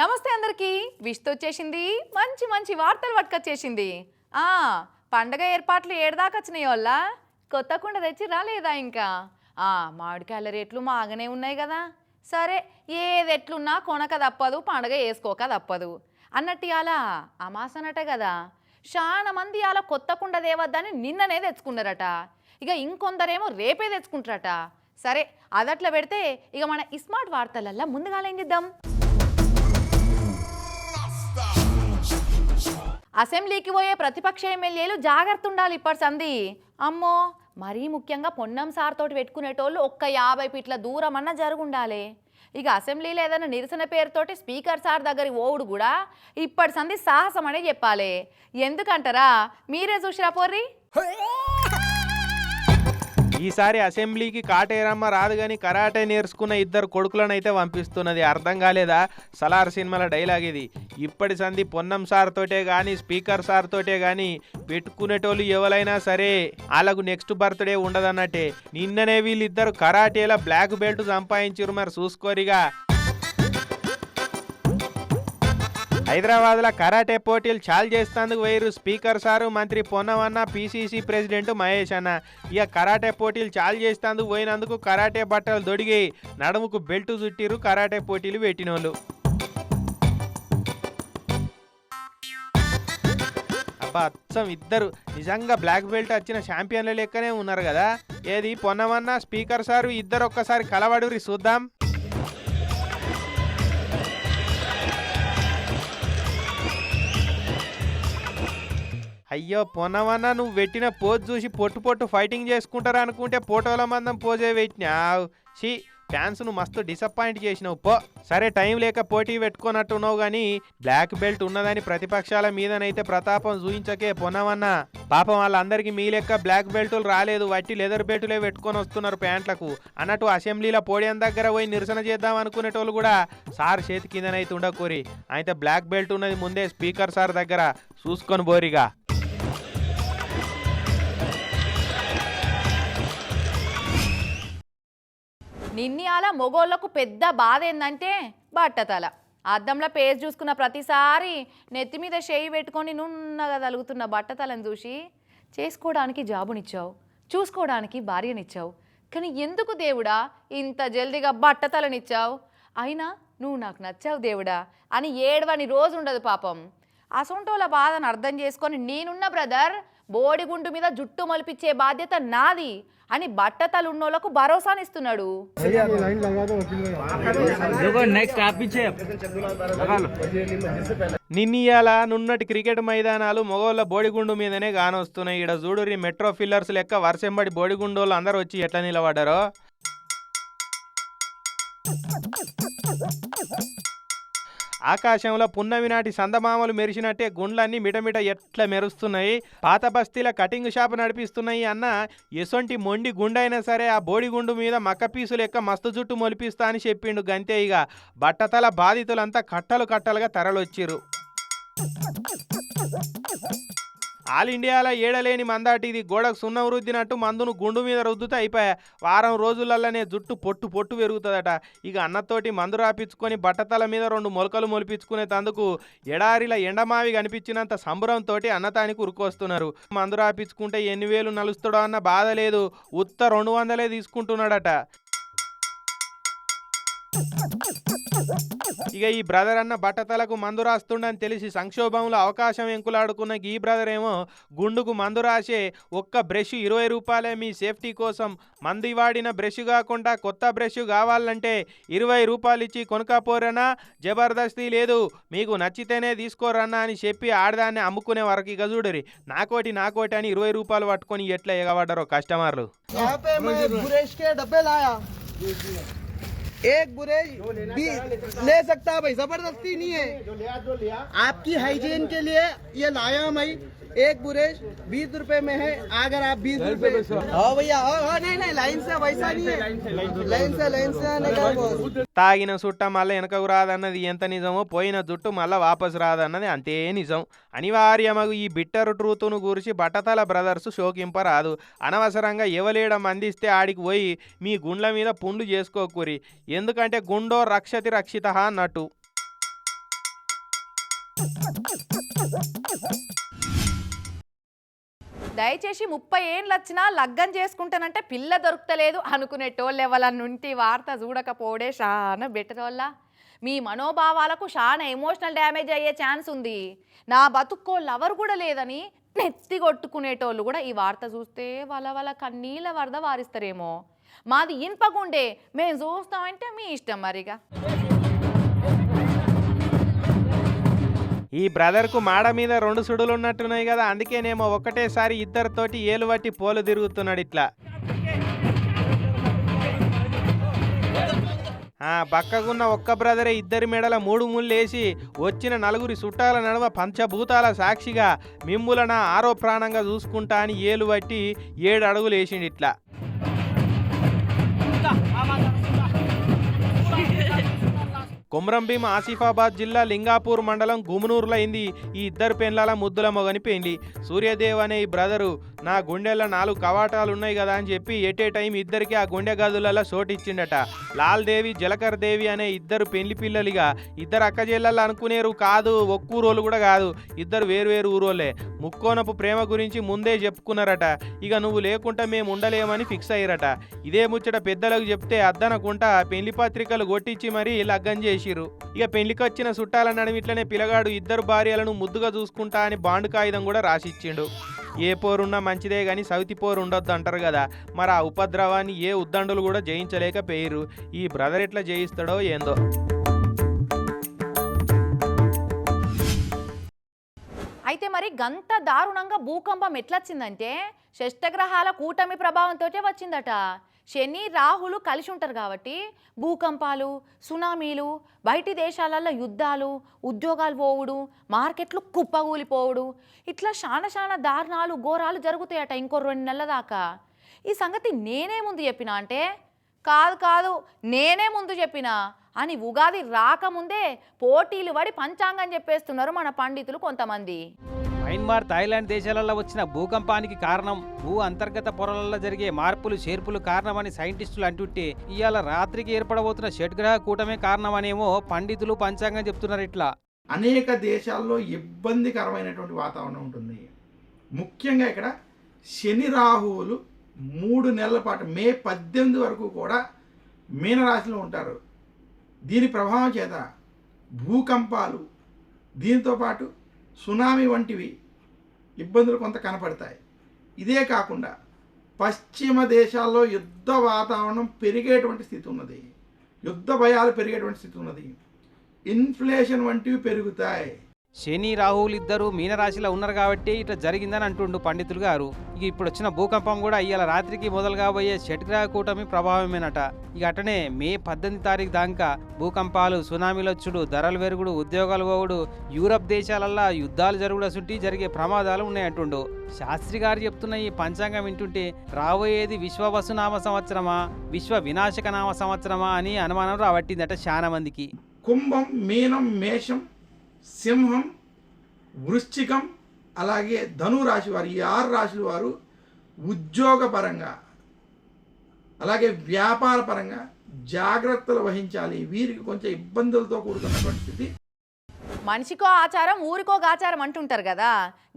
నమస్తే అందరికీ. విష్తో వచ్చేసింది. మంచి మంచి వార్తలు పట్టుకొచ్చేసింది. ఆ పండగ ఏర్పాట్లు ఏడదాకా వచ్చినాయి వల్ల కొత్త కుండ తెచ్చి రాలేదా ఇంకా? ఆ మామిడికాయల రేట్లు మాగానే ఉన్నాయి కదా. సరే ఏది ఎట్లున్నా కొనక తప్పదు పండగ వేసుకోక తప్పదు. అన్నట్టు అలా అమాసనట కదా. చాలా మంది అలా కొత్త కుండ తేవద్దని నిన్ననే తెచ్చుకున్నారట. ఇక ఇంకొందరేమో రేపే తెచ్చుకుంటారట. సరే అదట్లా పెడితే ఇక మన స్మార్ట్ వార్తలల్లా ముందుగా ఏం చేద్దాం? అసెంబ్లీకి పోయే ప్రతిపక్ష ఎమ్మెల్యేలు జాగ్రత్త ఉండాలి ఇప్పటి సంది అమ్మో మరీ ముఖ్యంగా పొన్నం సార్ తోటి పెట్టుకునేటోళ్ళు ఒక్క యాభై ఫీట్ల దూరం అన్న జరుగుండాలి. ఇక అసెంబ్లీలో ఏదైనా నిరసన పేరుతోటి స్పీకర్ సార్ దగ్గర ఓవుడు కూడా ఇప్పటి సంధి సాహసం అనే చెప్పాలి. ఎందుకంటారా? మీరే చూసిరా పోర్రీ? ఈసారి అసెంబ్లీకి కాటేరమ్మ రాదు కానీ కరాటే నేర్చుకున్న ఇద్దరు కొడుకులను అయితే పంపిస్తున్నది. అర్థం కాలేదా? సలార్ సినిమాల డైలాగ్ ఇది. ఇప్పటి సంధి పొన్నం సార్ తోటే కానీ స్పీకర్ సార్ తోటే కానీ పెట్టుకునేటోళ్ళు ఎవరైనా సరే వాళ్ళకు నెక్స్ట్ బర్త్డే ఉండదన్నట్టే. నిన్ననే వీళ్ళిద్దరు కరాటేలా బ్లాక్ బెల్ట్ సంపాదించారు మరి చూసుకోరిగా. హైదరాబాద్లో కరాటే పోటీలు చాలు చేస్తేందుకు వేరు స్పీకర్ సారు మంత్రి పొన్నవన్న పీసీసీ ప్రెసిడెంట్ మహేష్ అన్న. ఇక కరాటే పోటీలు చాలు చేస్తేందుకు పోయినందుకు కరాటే బట్టలు దొడిగి నడుముకు బెల్ట్ చుట్టిరు కరాటే పోటీలు పెట్టినోళ్ళు. అబ్బా అచ్చం ఇద్దరు. నిజంగా బ్లాక్ బెల్ట్ వచ్చిన ఛాంపియన్ల లెక్కనే ఉన్నారు కదా. ఏది పొన్నమన్న స్పీకర్ సారు ఇద్దరు ఒక్కసారి కలవడురి చూద్దాం. అయ్యో పొన్నమన్న నువ్వు పెట్టిన పోజ్ చూసి పొట్టు పొట్టు ఫైటింగ్ చేసుకుంటారు అనుకుంటే ఫోటోల మందం పోజే పెట్టినావు షీ ఫ్యాన్స్ను మస్తు డిసప్పాయింట్ చేసినావు. పో సరే టైం లేక పోటీ పెట్టుకున్నట్టున్నావు కానీ బ్లాక్ బెల్ట్ ఉన్నదని ప్రతిపక్షాల మీదనైతే ప్రతాపం చూయించకే పొనవన్న పాపం వాళ్ళందరికీ మీ లెక్క బ్లాక్ బెల్టులు రాలేదు. వట్టి లెదర్ బెల్టులే పెట్టుకొని వస్తున్నారు ప్యాంట్లకు. అన్నట్టు అసెంబ్లీలో పోడియం దగ్గర పోయి నిరసన చేద్దాం అనుకునేటోళ్ళు కూడా సార్ చేతి కిందనైతే ఉండకూరి అయితే బ్లాక్ బెల్ట్ ఉన్నది ముందే స్పీకర్ సార్ దగ్గర చూసుకొని బోరిగా. నిన్నియాల అలా మొగోళ్ళకు పెద్ద బాధ ఏంటంటే బట్టతల. అద్దంలో పేజ్ చూసుకున్న ప్రతిసారి నెత్తి మీద చేయి పెట్టుకొని నున్నగా తలుగుతున్న బట్టతలను చూసి చేసుకోవడానికి జాబునిచ్చావు చూసుకోవడానికి భార్యనిచ్చావు కానీ ఎందుకు దేవుడా ఇంత జల్దిగా బట్టతలనిచ్చావు? అయినా నువ్వు నాకు నచ్చావు దేవుడా అని ఏడవని రోజు ఉండదు పాపం. అసొంటోల బాధను అర్థం చేసుకొని నేనున్న బ్రదర్ బోడిగుండు మీద జుట్టు మొలిపించే బాధ్యత నాది. అని బట్టతలు ఉన్నోళ్ళకు భరోసానిస్తున్నాడు. నిన్నీయాల నున్నటి క్రికెట్ మైదానాలు మొగోళ్ళ బోడిగుండు మీదనే గానొస్తున్నాయి. ఇక్కడ చూడురి మెట్రో ఫిల్లర్స్ లెక్క వర్షం పడి బోడిగుండోళ్ళు అందరు వచ్చి ఎట్లా నిలబడ్డారో? ఆకాశంలో పున్నమి నాటి సందమామలు మెరిసినట్టే గుండ్లన్నీ మిటమిట ఎట్లా మెరుస్తున్నాయి? పాత బస్తీల కటింగ్ షాప్ నడిపిస్తున్నాయి అన్న ఎసొంటి మొండి గుండైనా సరే ఆ బోడిగుండు మీద మక్క పీసు లెక్క మస్తు జుట్టు మొలిపిస్తా అని చెప్పిండు గంతే ఇక బట్టతల బాధితులంతా కట్టలు కట్టలుగా తరలొచ్చిరు ఆల్ ఇండియాలో ఏడలేని మందాటి ఇది గోడకు సున్నం రుద్దినట్టు మందును గుండు మీద రుద్దుతూ అయిపోయా. వారం రోజులల్లోనే జుట్టు పొట్టు పొట్టు పెరుగుతుందట. ఇక అన్నతోటి మందు రాపించుకొని బట్టతల మీద రెండు మొలకలు మొలిపించుకునే తందుకు ఎడారిల ఎండమావి కనిపించినంత సంబరంతో అన్నతానికి ఉరుకొస్తున్నారు. మందు రాపించుకుంటే ఎన్ని వేలు నలుస్తాడో అన్న బాధ లేదు. ఉత్త రెండు వందలే తీసుకుంటున్నాడట. ఇక ఈ బ్రదర్ అన్న బట్టతలకు మందు రాస్తుండని తెలిసి సంక్షోభంలో అవకాశం ఎంకులాడుకున్న ఈ బ్రదర్ ఏమో గుండుకు మందు రాసే ఒక్క బ్రష్ ఇరవై రూపాయలే మీ సేఫ్టీ కోసం మంది వాడిన బ్రష్ కాకుండా కొత్త బ్రష్ కావాలంటే ఇరవై రూపాయలు ఇచ్చి కొనుక్కపోరనా జబర్దస్తి లేదు. మీకు నచ్చితేనే తీసుకోరన్నా అని చెప్పి ఆడదాన్ని అమ్ముకునే వరకు ఇక చూడరి. నాకోటి నాకోటి అని ఇరవై రూపాయలు పట్టుకొని ఎట్లా ఎగబడ్డారో కస్టమర్లు. एक बुरेश भी ले सकता है भाई जबरदस्ती नहीं है आपकी हाइजीन के लिए ये लाया मैं एक बुरेश बीस रुपए में है अगर आप बीस रुपए हाँ भैया हाँ हाँ नहीं नहीं लाइन से वैसा नहीं है लाइन से लाइन से आने का बोल తాగిన సుట్ట మళ్ళీ వెనకకు రాదన్నది ఎంత నిజమో పోయిన జుట్టు మళ్ళీ వాపసు రాదన్నది అంతే నిజం అనివార్యమగు ఈ బిట్టర్ ట్రూతును గురించి బట్టతల బ్రదర్స్ శోకింపరాదు అనవసరంగా ఎవలేయడం అందిస్తే ఆడికి పోయి మీ గుండ్ల మీద పుండు చేసుకోకూరి ఎందుకంటే గుండో రక్షతి రక్షిత అన్నట్టు. దయచేసి ముప్పై ఏండ్లు వచ్చినా లగ్గం చేసుకుంటానంటే పిల్ల దొరుకుతలేదు అనుకునేటోళ్ళు నుండి వార్త చూడకపోవడే చాలా బెటర్ వల్ల మీ మనోభావాలకు చాలా ఎమోషనల్ డ్యామేజ్ అయ్యే ఛాన్స్ ఉంది. నా బతుక్కో ఎవరు కూడా లేదని నెత్తి కొట్టుకునేటోళ్ళు కూడా ఈ వార్త చూస్తే వాళ్ళ వాళ్ళ కన్నీళ్ళ వరద వారిస్తారేమో. మాది ఇన్పకుండే మేము చూస్తామంటే మీ ఇష్టం మరిగా. ఈ బ్రదర్కు మాడ మీద రెండు సుడులు ఉన్నట్టున్నాయి కదా అందుకేనేమో ఒకటేసారి ఇద్దరితోటి ఏలు పట్టి పోలు తిరుగుతున్నాడు ఇట్లా. పక్కకున్న బక్కగున్న ఒక్క బ్రదరే ఇద్దరి మెడల మూడు ముళ్ళు వేసి వచ్చిన నలుగురి చుట్టాల నడుమ పంచభూతాల సాక్షిగా మిమ్ములన ఆరో ప్రాణంగా చూసుకుంటా అని ఏలు పట్టి ఏడు అడుగులు వేసిండు ఇట్లా. కొమ్రంభీం ఆసిఫాబాద్ జిల్లా లింగాపూర్ మండలం గుమునూరులో అయింది. ఈ ఇద్దరు పెండ్లాల ముద్దుల మొగని పెండ్లి. సూర్యదేవ్ అనే ఈ బ్రదరు నా గుండెల్లో నాలుగు కవాటాలు ఉన్నాయి కదా అని చెప్పి ఎట్ ఏ టైం ఇద్దరికి ఆ గుండె గదులలో ఇచ్చిండట లాల్ దేవి జలకర్ దేవి అనే ఇద్దరు పెళ్ళి పిల్లలుగా ఇద్దరు అక్క చెల్లెళ్ళు అనుకునేరు కాదు ఒక్కూరోళ్ళు కూడా కాదు ఇద్దరు వేరువేరు ఊరోళ్ళే. ముక్కోనపు ప్రేమ గురించి ముందే చెప్పుకున్నారట. ఇక నువ్వు లేకుండా మేము ఉండలేమని ఫిక్స్ అయ్యారట. ఇదే ముచ్చట పెద్దలకు చెప్తే అద్దనకుంటా పెళ్ళి పత్రికలు కొట్టించి మరీ లగ్గం చేసిర్రు. ఇక పెళ్ళికి వచ్చిన చుట్టాల నడిమిట్లనే పిల్లగాడు ఇద్దరు భార్యలను ముద్దుగా చూసుకుంటా అని బాండు కాగితం కూడా రాసిచ్చిండు. ఏ పోరున్నా మంచిదే కానీ సౌతి పోరు ఉండొద్దు అంటారు కదా. మరి ఆ ఉపద్రవాన్ని ఏ ఉద్దండులు కూడా జయించలేక పేరు ఈ బ్రదర్ ఎట్లా జయిస్తాడో ఏందో. అయితే మరి గంత దారుణంగా భూకంపం ఎట్లొచ్చిందంటే షష్టగ్రహాల కూటమి ప్రభావంతో వచ్చిందట. శని రాహులు కలిసి ఉంటారు కాబట్టి భూకంపాలు సునామీలు బయటి దేశాలలో యుద్ధాలు ఉద్యోగాలు పోవుడు మార్కెట్లు కుప్పగూలిపోవుడు ఇట్లా చాలా చాలా దారుణాలు ఘోరాలు జరుగుతాయట ఇంకో రెండు నెలల దాకా. ఈ సంగతి నేనే ముందు చెప్పిన అంటే కాదు కాదు నేనే ముందు చెప్పిన అని ఉగాది రాకముందే పోటీలు పడి పంచాంగం చెప్పేస్తున్నారు మన పండితులు కొంతమంది. మయన్మార్ థాయిలాండ్ దేశాలలో వచ్చిన భూకంపానికి కారణం భూ అంతర్గత పొరలలో జరిగే మార్పులు చేర్పులు కారణమని సైంటిస్టులు అంటుంటే ఇవాళ రాత్రికి ఏర్పడబోతున్న షడ్గ్రహ కూటమే కారణమనేమో పండితులు పంచాంగం చెప్తున్నారు ఇట్లా. అనేక దేశాల్లో ఇబ్బందికరమైనటువంటి వాతావరణం ఉంటుంది. ముఖ్యంగా ఇక్కడ శని రాహువులు మూడు నెలల పాటు మే పద్దెనిమిది వరకు కూడా మీనరాశిలో ఉంటారు. దీని ప్రభావం చేత భూకంపాలు దీంతో పాటు సునామీ వంటివి ఇబ్బందులు కొంత కనపడతాయి. ఇదే కాకుండా పశ్చిమ దేశాల్లో యుద్ధ వాతావరణం పెరిగేటువంటి స్థితి ఉన్నది. యుద్ధ భయాలు పెరిగేటువంటి స్థితి ఉన్నది. ఇన్ఫ్లేషన్ వంటివి పెరుగుతాయి. శని రాహువులు ఇద్దరు మీనరాశిలో ఉన్నారు కాబట్టి ఇట్లా జరిగిందని అంటుండు పండితులు గారు. ఇక ఇప్పుడు వచ్చిన భూకంపం కూడా ఇవాళ రాత్రికి మొదలు కాబోయే షట్గ్రహ కూటమి ప్రభావమేనట. ఇక అటనే మే పద్దెనిమిది తారీఖు దాకా భూకంపాలు సునామీలొచ్చుడు ధరలు పెరుగుడు ఉద్యోగాలు పోవుడు యూరప్ దేశాలల్లో యుద్ధాలు జరుగుడు అసుంటి జరిగే ప్రమాదాలు ఉన్నాయంటుండు. శాస్త్రి గారు చెప్తున్న ఈ పంచాంగం వింటుంటే రాబోయేది విశ్వవసునామ సంవత్సరమా విశ్వ వినాశక నామ సంవత్సరమా అని అనుమానం రాబట్టిందట చాలా మందికి. కుంభం మీనం మేషం సింహం వృశ్చికం అలాగే ధను రాశి వారు ఈ ఆరు రాశుల వారు ఉద్యోగపరంగా అలాగే వ్యాపార పరంగా జాగ్రత్తలు వహించాలి. వీరికి కొంచెం ఇబ్బందులతో కూడుకున్నటువంటి స్థితి మనిషికో ఆచారం ఊరికో గాచారం అంటుంటారు కదా.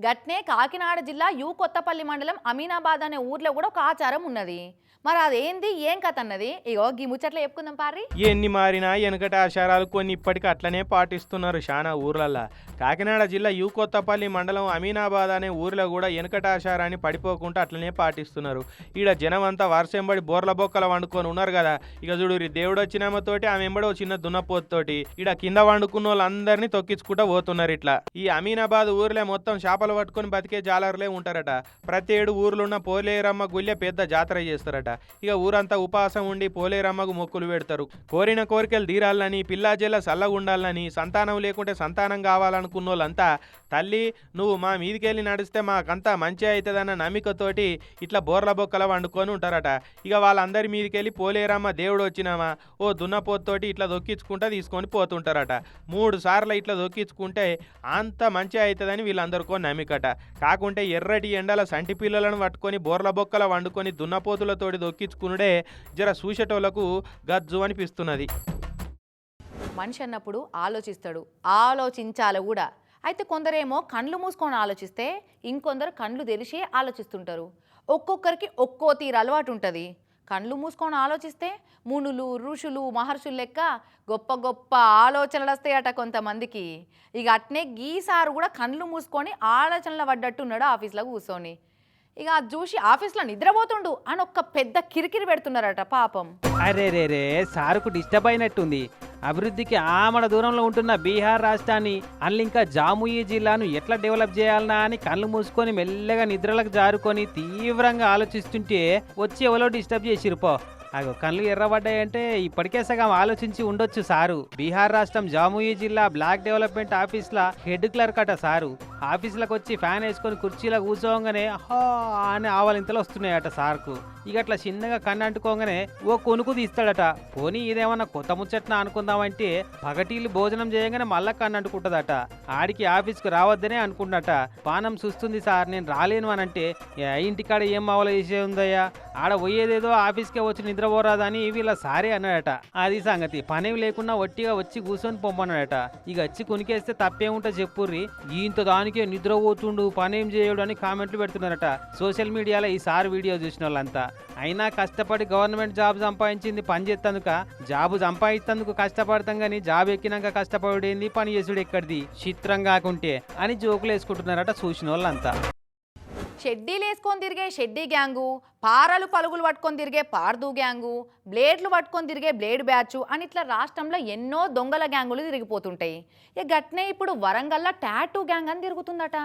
గట్నే కాకినాడ జిల్లా యూ కొత్తపల్లి మండలం అమీనాబాద్ అనే ఊర్లో కూడా ఒక ఆచారం ఉన్నది. మరి అదేంది? ఏం కథ అన్నది? ఇగో గీ ముచ్చట్లు చెప్పుకుందాం పారి ఎన్ని మారినా వెనకటి ఆచారాలు కొన్ని ఇప్పటికీ అట్లనే పాటిస్తున్నారు చాలా ఊర్లల్లో. కాకినాడ జిల్లా యూ కొత్తపల్లి మండలం అమీనాబాద్ అనే ఊర్లో కూడా వెనకటి ఆచారాన్ని పడిపోకుండా అట్లనే పాటిస్తున్నారు. ఈడ జనం అంతా వర్షంబడి బోర్ల బొక్కల వండుకొని ఉన్నారు కదా. ఇక చూడు దేవుడు వచ్చినామతోటి ఆమె ఎంబడి ఓ చిన్న దున్నపోతుతోటి ఈడ కింద వండుకున్న వాళ్ళందరినీ తొక్కించుకుంటూ పోతున్నారు ఇట్లా. ఈ అమీనాబాద్ ఊర్లో మొత్తం చేపలు పట్టుకొని బతికే జాలర్లే ఉంటారట. ప్రతి ఏడు ఊర్లో ఉన్న పోలేరమ్మ గుళ్ళే పెద్ద జాతర చేస్తారట. ఇక ఊరంతా ఉపాసం ఉండి పోలేరమ్మకు మొక్కులు పెడతారు. కోరిన కోరికలు తీరాలని పిల్లాజెల్ల చల్లగా ఉండాలని సంతానం లేకుంటే సంతానం కావాలనుకున్న వాళ్ళంతా తల్లి నువ్వు మా మీదికెళ్ళి నడిస్తే మాకంతా మంచి అవుతుందన్న నమ్మికతోటి ఇట్లా బోర్ల బొక్కల వండుకొని ఉంటారట. ఇక వాళ్ళందరి మీదికెళ్ళి పోలేరమ్మ దేవుడు వచ్చినామా ఓ దున్నపోతోటి ఇట్లా దొక్కించుకుంటా తీసుకొని పోతుంటారట. మూడు సార్లు ఇట్లా దొక్కించుకుంటే అంత మంచి అవుతుందని వీళ్ళందరికో నమ్మికట. కాకుంటే ఎర్రటి ఎండల సంటి పిల్లలను పట్టుకొని బోర్ల బొక్కల వండుకొని దున్నపోతులతోటి దొక్కించుకునుడే జర చూసేటోళ్ళకు గజ్జు అనిపిస్తున్నది. మనిషి అన్నప్పుడు ఆలోచిస్తాడు. ఆలోచించాలి కూడా. అయితే కొందరేమో కండ్లు మూసుకొని ఆలోచిస్తే ఇంకొందరు కండ్లు తెరిచి ఆలోచిస్తుంటారు. ఒక్కొక్కరికి ఒక్కో తీరు అలవాటు ఉంటుంది. కండ్లు మూసుకొని ఆలోచిస్తే మునులు ఋషులు మహర్షులు లెక్క గొప్ప గొప్ప ఆలోచనలు వస్తాయట కొంతమందికి. ఇక అట్నే గీసారు కూడా కండ్లు మూసుకొని ఆలోచనలు పడ్డట్టు ఉన్నాడు ఆఫీస్లో కూర్చొని. ఇక అది చూసి ఆఫీస్లో నిద్రపోతుండు అని ఒక్క పెద్ద కిరికిరి పెడుతున్నారట పాపం. అరే రే రే సారుకు డిస్టర్బ్ అయినట్టుంది. అభివృద్ధికి ఆమడ దూరంలో ఉంటున్న బీహార్ రాష్ట్రాన్ని అల్లి ఇంకా జాముయి జిల్లాను ఎట్లా డెవలప్ చేయాలనా అని కళ్ళు మూసుకొని మెల్లగా నిద్రలకు జారుకొని తీవ్రంగా ఆలోచిస్తుంటే వచ్చి ఎవరో డిస్టర్బ్ చేసిరు పో. అగో కళ్ళు ఎర్రబడ్డాయంటే ఇప్పటికే సగం ఆలోచించి ఉండొచ్చు సారు. బీహార్ రాష్ట్రం జాముయి జిల్లా బ్లాక్ డెవలప్మెంట్ ఆఫీస్లా హెడ్ క్లర్క్ అట సారు. ఆఫీసులకు వచ్చి ఫ్యాన్ వేసుకొని కుర్చీలో కూర్చోగానే హా అని ఆవలింతలు వస్తున్నాయట సార్కు. ఇక అట్లా చిన్నగా కన్ను అంటుకోగానే ఓ కొనుకు తీస్తాడట. పోనీ ఇదేమన్నా కొత్త ముచ్చట్న అనుకుందామంటే పగటీలు భోజనం చేయగానే మళ్ళా కన్ను అంటుకుంటుందట. ఆడికి ఆఫీస్కు రావద్దనే అనుకున్నట పానం చూస్తుంది సార్ నేను రాలేను అని అంటే ఇంటికాడ ఏం మావల చేసే ఉందయ్యా ఆడ పోయేదేదో ఆఫీస్కే వచ్చి నిద్ర నిద్రపోరాదని వీళ్ళ సారే అన్నాడట. అది సంగతి. పనేవి లేకుండా వట్టిగా వచ్చి కూర్చొని పొమ్మన్నాడట. ఇక వచ్చి కొనికేస్తే తప్పేముంటా చెప్పుర్రి. ఇంత దానికే నిద్రపోతుండు పనేం చేయడు అని కామెంట్లు పెడుతున్నారట. సోషల్ మీడియాలో ఈ సార్ వీడియో చూసిన వాళ్ళంతా అయినా కష్టపడి గవర్నమెంట్ జాబ్ సంపాదించింది పని చేస్తందుక జాబ్ సంపాదిస్తందుకు కష్టపడతాం కానీ జాబ్ ఎక్కినాక కష్టపడేంది పని చేసుడు ఎక్కడిది చిత్రం కాకుంటే అని జోకులు వేసుకుంటున్నారట చూసిన వాళ్ళంతా షెడ్డీలు వేసుకొని తిరిగే షెడ్డీ గ్యాంగు పారలు పలుగులు పట్టుకొని తిరిగే పార్దు గ్యాంగు బ్లేడ్లు పట్టుకొని తిరిగే బ్లేడ్ బ్యాచ్ అని ఇట్లా రాష్ట్రంలో ఎన్నో దొంగల గ్యాంగులు తిరిగిపోతుంటాయి. ఇక గట్నే ఇప్పుడు వరంగల్లో టాటూ గ్యాంగ్ అని తిరుగుతుందట.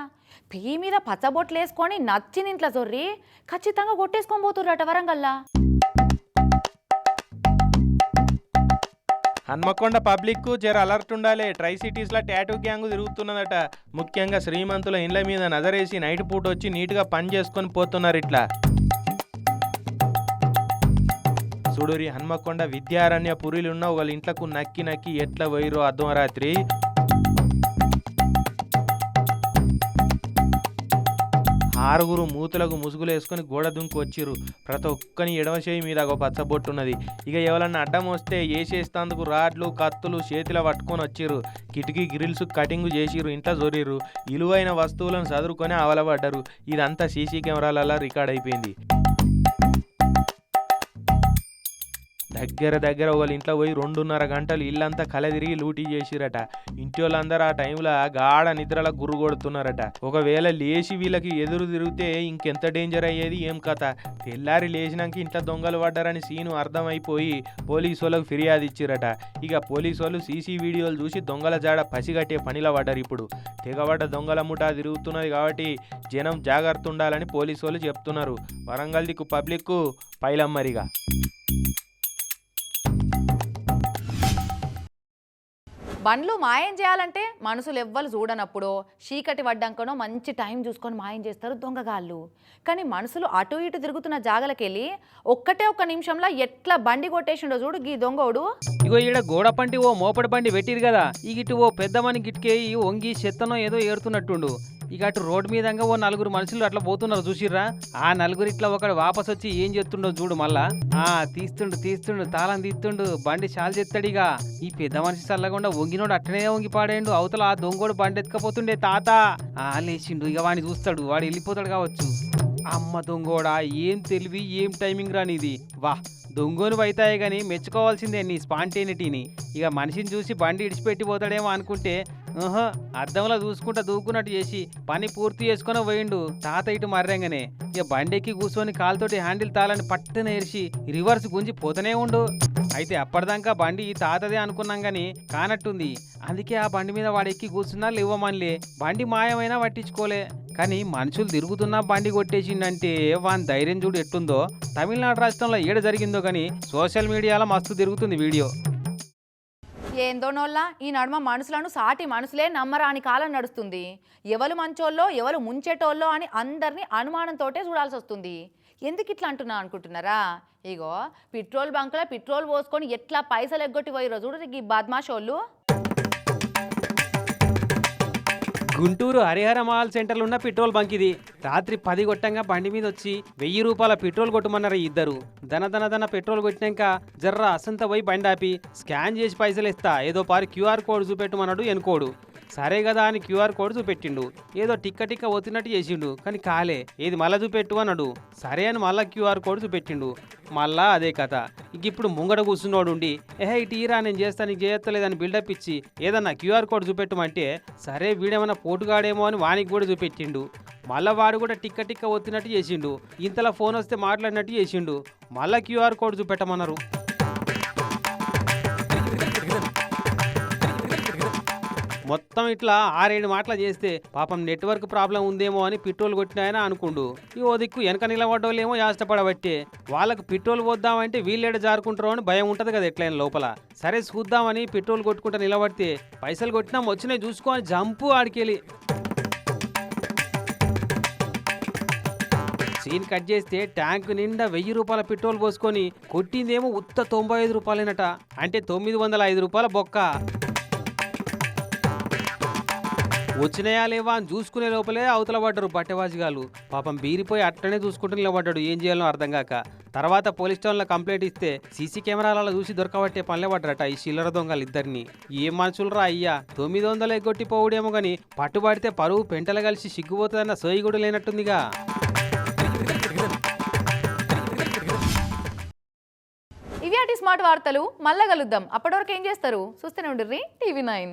పీ మీద పచ్చబొట్లు వేసుకొని నచ్చిన ఇంట్లో జొర్రి ఖచ్చితంగా కొట్టేసుకొని పోతుర్రట వరంగల్లా. హన్మకొండ పబ్లిక్ జర అలర్ట్ ఉండాలి. ట్రై సిటీస్లో టాటూ గ్యాంగ్ తిరుగుతున్నదట. ముఖ్యంగా శ్రీమంతుల ఇండ్ల మీద నజరేసి నైట్ పూట వచ్చి నీట్గా పని చేసుకొని పోతున్నారు ఇట్లా. చూడురి హన్మకొండ విద్యారణ్య పురిలున్న వాళ్ళ ఇంట్లకు నక్కి నక్కి ఎట్లా పోయిరో అర్ధం రాత్రి? ఆరుగురు మూతులకు ముసుగులు వేసుకొని గోడ దుంకు వచ్చిర్రు. ప్రతి ఒక్కని ఎడమ చేయి మీద ఒక పచ్చబొట్టున్నది. ఇక ఎవరన్నా అడ్డం వస్తే వేసేస్తందుకు రాడ్లు కత్తులు చేతిలో పట్టుకొని వచ్చిర్రు. కిటికీ గ్రిల్స్ కటింగ్ చేసిర్రు ఇంట్లో జోరిర్రు. ఇలువైన వస్తువులను చదురుకొని అవలబడ్డరు ఇదంతా సీసీ కెమెరాలలో రికార్డ్ అయిపోయింది. దగ్గర దగ్గర వాళ్ళ ఇంట్లో పోయి రెండున్నర గంటలు ఇల్లంతా కలదిరిగి లూటీ చేసిరట. ఇంటి వాళ్ళందరూ ఆ టైంలో గాఢ నిద్రల గురు కొడుతున్నారట. ఒకవేళ లేచి వీళ్ళకి ఎదురు తిరిగితే ఇంకెంత డేంజర్ అయ్యేది? ఏం కథ? తెల్లారి లేచినాక ఇంట్లో దొంగలు పడ్డారని సీను అర్థమైపోయి పోలీసు వాళ్ళకు ఫిర్యాదు ఇచ్చిరట. ఇక పోలీసు వాళ్ళు సీసీ వీడియోలు చూసి దొంగల జాడ పసిగట్టే పనిలో పడ్డారు ఇప్పుడు. తెగబడ్డ దొంగల ముఠా తిరుగుతున్నది కాబట్టి జనం జాగ్రత్త ఉండాలని పోలీసు వాళ్ళు చెప్తున్నారు. వరంగల్ దిక్కు పబ్లిక్కు పైలమ్మరిగా. బండ్లు మాయం చేయాలంటే మనసులు ఎవ్వరు చూడనప్పుడు చీకటి పడ్డాకనో మంచి టైం చూసుకొని మాయం చేస్తారు దొంగగాళ్ళు. కానీ మనసులు అటు ఇటు తిరుగుతున్న జాగలకెళ్ళి ఒక్కటే ఒక్క నిమిషంలో ఎట్లా బండి కొట్టేసిండో చూడు గీ దొంగోడు. ఇగో ఈడ గోడ పంటి ఓ మోపడి బండి పెట్టిరు కదా ఈ ఇటు ఓ పెద్దమని గిట్కేయి వంగి చెత్తనో ఏదో ఏరుతున్నట్టుండు ఇక అటు రోడ్డు మీదంగా ఓ నలుగురు మనుషులు అట్లా పోతున్నారు చూసిర్రా? ఆ నలుగురు ఇట్లా ఒకడు వాపస్ వచ్చి ఏం చేస్తుండో చూడు మళ్ళా. ఆ తీస్తుండు తీస్తుండు తాళం తీస్తుండు బండి చాలు ఇక ఈ పెద్ద మనిషి చల్లకుండా వంగినోడు అట్టనే వంగి పాడేండు అవతల ఆ దొంగోడు బండి ఎత్తుకపోతుండే తాత. ఆ లేచిండు ఇక వాడిని చూస్తాడు వాడు వెళ్ళిపోతాడు కావచ్చు. అమ్మ దొంగోడా ఏం తెలివి ఏం టైమింగ్ రానిది వా దొంగోను వైతాయి కానీ మెచ్చుకోవాల్సిందే నీ స్పాంటేనిటీని. ఇక మనిషిని చూసి బండి ఇడిచిపెట్టి పోతాడేమో అనుకుంటే అద్దంలో చూసుకుంటా దూకున్నట్టు చేసి పని పూర్తి చేసుకుని పోయిండు. తాత ఇటు మర్రంగానే. ఇక బండి ఎక్కి కూర్చొని కాలుతోటి హ్యాండిల్ తాలని పట్టున ఎరిసి రివర్స్ గుంజి పోతూనే ఉండు. అయితే అప్పటిదాకా బండి తాతదే అనుకున్నాం గాని కానట్టుంది. అందుకే ఆ బండి మీద వాడు ఎక్కి కూర్చున్నా లేవమనిలే. బండి మాయమైనా పట్టించుకోలే. కానీ మనుషులు తిరుగుతున్నా బండి కొట్టేసిండంటే వాని ధైర్యం చూడు ఎట్టుందో. తమిళనాడు రాష్ట్రంలో ఏడ జరిగిందో కానీ సోషల్ మీడియాలో మస్తు తిరుగుతుంది వీడియో. ఏందోనోళ్ళ ఈ నడుమ మనుషులను సాటి మనుషులే నమ్మరాని కాలం నడుస్తుంది. ఎవరు మంచోళ్ళో ఎవరు ముంచేటోళ్ళో అని అందరినీ అనుమానంతోటే చూడాల్సి వస్తుంది ఎందుకు ఇట్లా అంటున్నా అనుకుంటున్నారా? ఇగో పెట్రోల్ బంక్లో పెట్రోల్ పోసుకొని ఎట్లా పైసలు ఎగ్గొట్టి పోయి రోజు ఈ బద్మాషోళ్ళు. గుంటూరు హరిహర మాల్ సెంటర్లో ఉన్న పెట్రోల్ బంక్ ఇది. రాత్రి పది కొట్టంగా బండి మీద వచ్చి వెయ్యి రూపాయల పెట్రోల్ కొట్టమన్నారు ఇద్దరు. ధన దన దన పెట్రోల్ కొట్టినాక జర్ర అసంత పోయి బండి ఆపి స్కాన్ చేసి పైసలు ఇస్తా. ఏదో పారి క్యూఆర్ కోడ్ చూపెట్టమన్నాడు ఎనుకోడు. సరే కదా అని క్యూఆర్ కోడ్ చూపెట్టిండు. ఏదో టిక్క టిక్క ఒత్తినట్టు చేసిండు. కానీ కాలే ఏది మళ్ళా చూపెట్టు అన్నాడు. సరే అని మళ్ళా క్యూఆర్ కోడ్ చూపెట్టిండు. మళ్ళా అదే కథ. ఇంక ఇప్పుడు ముంగడ కూర్చున్నోడు ఉండి ఏహే ఇటు ఈరా నేను చేస్తా నీకు చేయత్తలేదని బిల్డప్ ఇచ్చి ఏదన్నా క్యూఆర్ కోడ్ చూపెట్టమంటే సరే వీడేమన్నా పోటుగాడేమో అని వానికి కూడా చూపెట్టిండు. మళ్ళా వాడు కూడా టిక్క టిక్క ఒత్తినట్టు చేసిండు. ఇంతలా ఫోన్ వస్తే మాట్లాడినట్టు చేసిండు. మళ్ళా క్యూఆర్ కోడ్ చూపెట్టమన్నారు. మొత్తం ఇట్లా ఆరేడు మాటలు చేస్తే పాపం నెట్వర్క్ ప్రాబ్లం ఉందేమో అని పెట్రోల్ కొట్టినాయన అనుకుండు. ఈ ఓ దిక్కు వెనక నిలబడ్డోళ్ళేమో యాష్టపడబట్టి వాళ్ళకు పెట్రోల్ పోద్దామంటే వీళ్ళేడ జారుకుంటారో అని భయం ఉంటుంది కదా ఎట్లయిన లోపల. సరే చూద్దామని పెట్రోల్ కొట్టుకుంటా నిలబడితే పైసలు కొట్టినా వచ్చినాయి చూసుకొని జంపు ఆడికెళ్ళి. సీన్ కట్ చేస్తే ట్యాంక్ నిండా వెయ్యి రూపాయల పెట్రోల్ పోసుకొని కొట్టిందేమో ఉత్త తొంభై ఐదు రూపాయలేనట. అంటే తొమ్మిది వందల ఐదు రూపాయల బొక్క. వచ్చినాయా లేవా అని చూసుకునే లోపలే అవతల పడ్డరు బట్టెవాజిగాలు పాపం బీరిపోయి అట్టనే చూసుకుంటూ నిలబడ్డాడు. ఏం చేయాలో అర్థం కాక. తర్వాత పోలీస్ స్టేషన్లో కంప్లైంట్ ఇస్తే సీసీ కెమెరాలలో చూసి దొరకబట్టే పనిలే పడ్డరట ఈ చిల్లర దొంగలు ఇద్దరిని. ఏం మనుషులరా అయ్యా? తొమ్మిది వందలు ఎగ్గొట్టిపోవుడేమో పోవుడేమో పట్టుబడితే పరువు పెంటలు కలిసి సిగ్గుపోతుందన్న సోయి కూడా లేనట్టుందిగా. ఇవి స్మార్ట్ వార్తలు మళ్ళా కలుద్దాం. అప్పటివరకు ఏం చేస్తారు? చూస్తూనే ఉండిర్రి టీవీ నైన్.